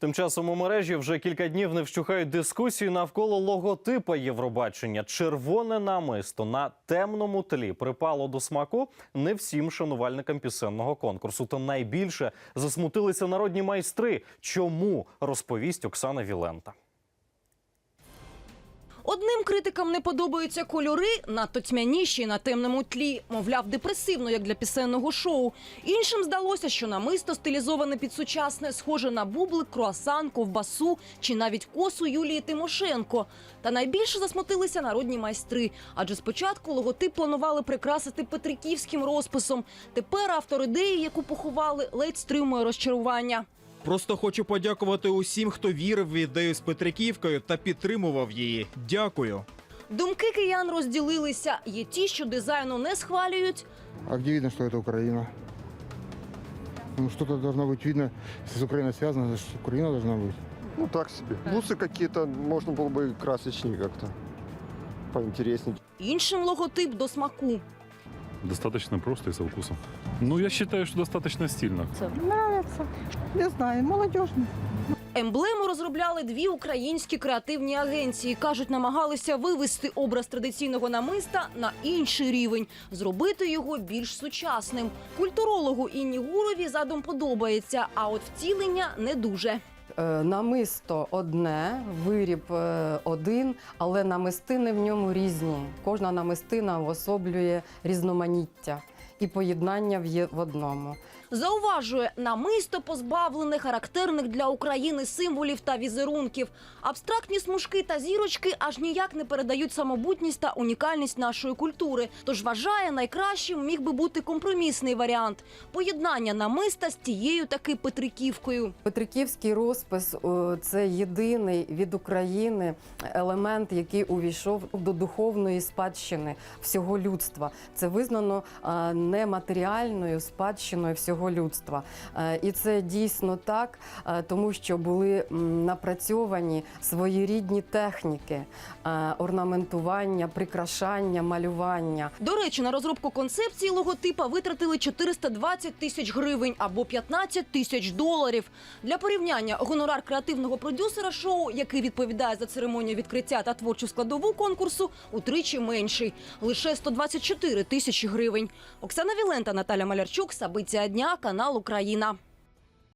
Тим часом у мережі вже кілька днів не вщухають дискусії навколо логотипа Євробачення. Червоне намисто на темному тлі припало до смаку не всім шанувальникам пісенного конкурсу. Та найбільше засмутилися народні майстри. Чому розповість Оксана Вілента? Одним критикам не подобаються кольори, надто тьмяніші на темному тлі, мовляв, депресивно, як для пісенного шоу. Іншим здалося, що намисто стилізоване під сучасне, схоже на бублик, круасан, ковбасу чи навіть косу Юлії Тимошенко. Та найбільше засмутилися народні майстри, адже спочатку логотип планували прикрасити петриківським розписом. Тепер автор ідеї, яку поховали, ледь стримує розчарування. Просто хочу подякувати усім, хто вірив в ідею з Петриківкою та підтримував її. Дякую. Думки киян розділилися. Є ті, що дизайну не схвалюють, А где видно, что это Украина? Ну, что-то должно быть видно. Если с Украиной связано, значит, Украина должна быть. Ну так себе. Бусы какие-то можно было бы красочнее как-то. Поинтереснее. іншим логотип до смаку. Достаточно просто и со вкусом. Ну, я считаю, что достаточно стильно. Нравится. Не знаю, молодежно. Емблему розробляли дві українські креативні агенції. кажуть, намагалися вивести образ традиційного намиста на інший рівень, зробити його більш сучасним. Культурологу Інні Гурові задум подобається, а от втілення не дуже. Е, Намисто одне, виріб е, один, але намистини в ньому різні. Кожна намистина уособлює різноманіття і поєднання в є в одному. Зауважує, намисто позбавлене характерних для України символів та візерунків. Абстрактні смужки та зірочки аж ніяк не передають самобутність та унікальність нашої культури. Тож вважає, найкращим міг би бути компромісний варіант поєднання намиста з тією таки Петриківкою. Петриківський розпис це єдиний від України елемент, який увійшов до духовної спадщини всього людства. Це визнано нематеріальною спадщиною всього людства. Е, І це дійсно так, е, тому що були напрацьовані своєрідні техніки е, орнаментування, прикрашання, малювання. До речі, на розробку концепції логотипа витратили 420 тисяч гривень або 15 тисяч доларів. Для порівняння гонорар креативного продюсера шоу, який відповідає за церемонію відкриття та творчу складову конкурсу, утричі менший лише 124 тисячі гривень. Оксана Вілента, Наталя Малярчук, Сабиція дня, канал Україна.